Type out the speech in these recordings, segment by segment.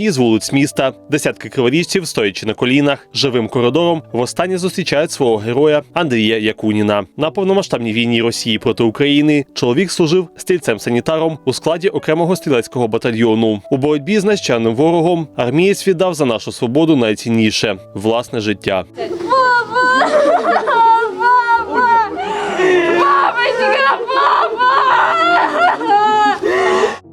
одній з вулиць міста десятки криворіжців, стоячи на колінах, живим коридором, востаннє зустрічають свого героя Андрія Якуніна. На повномасштабній війні Росії проти України чоловік служив стрільцем-санітаром у складі окремого стрілецького батальйону. У боротьбі з нащадним ворогом армієць віддав за нашу свободу найцінніше власне життя. Папа!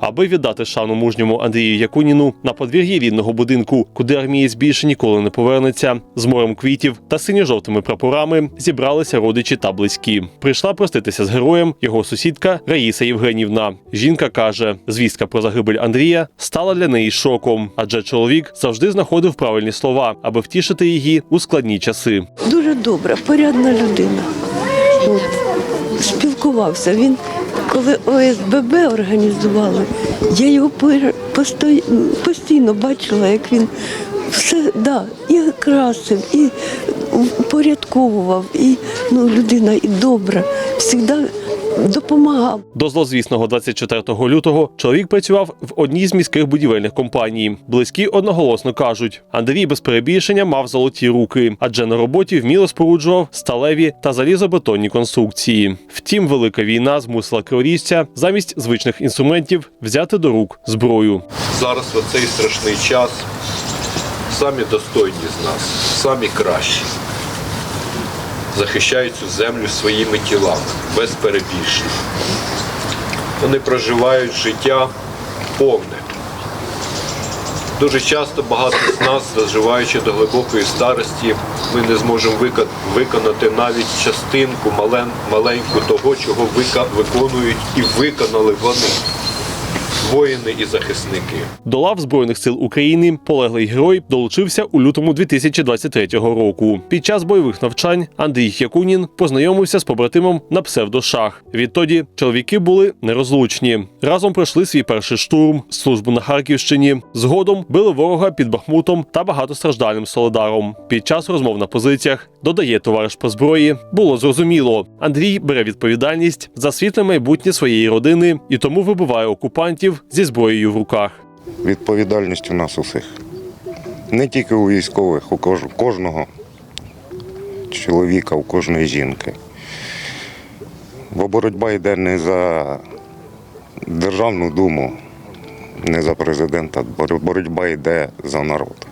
Аби віддати шану мужньому Андрію Якуніну на подвір'ї рідного будинку, куди армієць більше ніколи не повернеться, з морем квітів та синьо-жовтими прапорами зібралися родичі та близькі. Прийшла проститися з героєм його сусідка Раїса Євгенівна. Жінка каже, звістка про загибель Андрія стала для неї шоком, адже чоловік завжди знаходив правильні слова, аби втішити її у складні часи. Дуже добра, порядна людина. Спілкувався. Він, коли ОСББ організували, я його постійно бачила, як він все да, і красив, і упорядковував, і ну, людина і добра, завжди допомагав. До злозвісного 24 лютого чоловік працював в одній з міських будівельних компаній. Близькі одноголосно кажуть, Андрій без перебільшення мав золоті руки, адже на роботі вміло споруджував сталеві та залізобетонні конструкції. Втім, велика війна змусила криворіжця замість звичних інструментів взяти до рук зброю. зараз в цей страшний час самі достойні з нас, самі кращі. Захищають цю землю своїми тілами, без перебільшень. Вони проживають життя повне. Дуже часто багато з нас, доживаючи до глибокої старості, ми не зможемо виконати навіть частинку маленьку того, чого виконують і виконали вони, воїни і захисники. До лав Збройних сил України полеглий герой долучився у лютому 2023 року. Під час бойових навчань Андрій Якунін познайомився з побратимом на псевдошах. Відтоді чоловіки були нерозлучні. Разом пройшли свій перший штурм, службу на Харківщині. Згодом били ворога під Бахмутом та багатостраждальним Солодаром. Під час розмов на позиціях додає товариш по зброї. Було зрозуміло. Андрій бере відповідальність за світле майбутнє своєї родини і тому вибиває окупантів зі зброєю в руках. Відповідальність у нас усіх. Не тільки у військових, у кожного чоловіка, у кожної жінки. Бо боротьба йде не за Державну думу, не за президента. Боротьба йде за народ,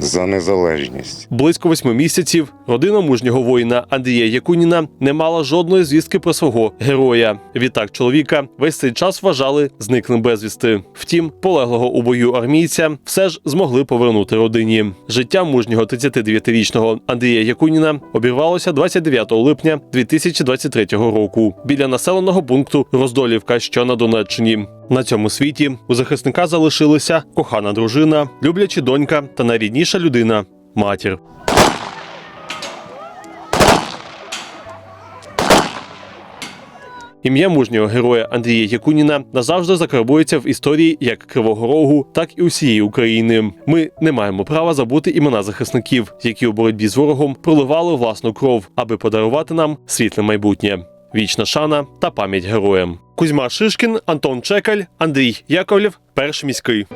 за незалежність. Близько восьми місяців родина мужнього воїна Андрія Якуніна не мала жодної звістки про свого героя. Відтак чоловіка весь цей час вважали зниклим безвісти. Втім, полеглого у бою армійця все ж змогли повернути родині. Життя мужнього 39-річного Андрія Якуніна обірвалося 29 липня 2023 року біля населеного пункту Роздолівка, що на Донеччині. На цьому світі у захисника залишилися кохана дружина, люблячі донька та найрідніша людина матір. Ім'я мужнього героя Андрія Якуніна назавжди закарбується в історії як Кривого Рогу, так і усієї України. Ми не маємо права забути імена захисників, які у боротьбі з ворогом проливали власну кров, аби подарувати нам світле майбутнє. Вічна шана та пам'ять героям. Кузьма Шишкін, Антон Чекаль, Андрій Яковлєв, перш міський.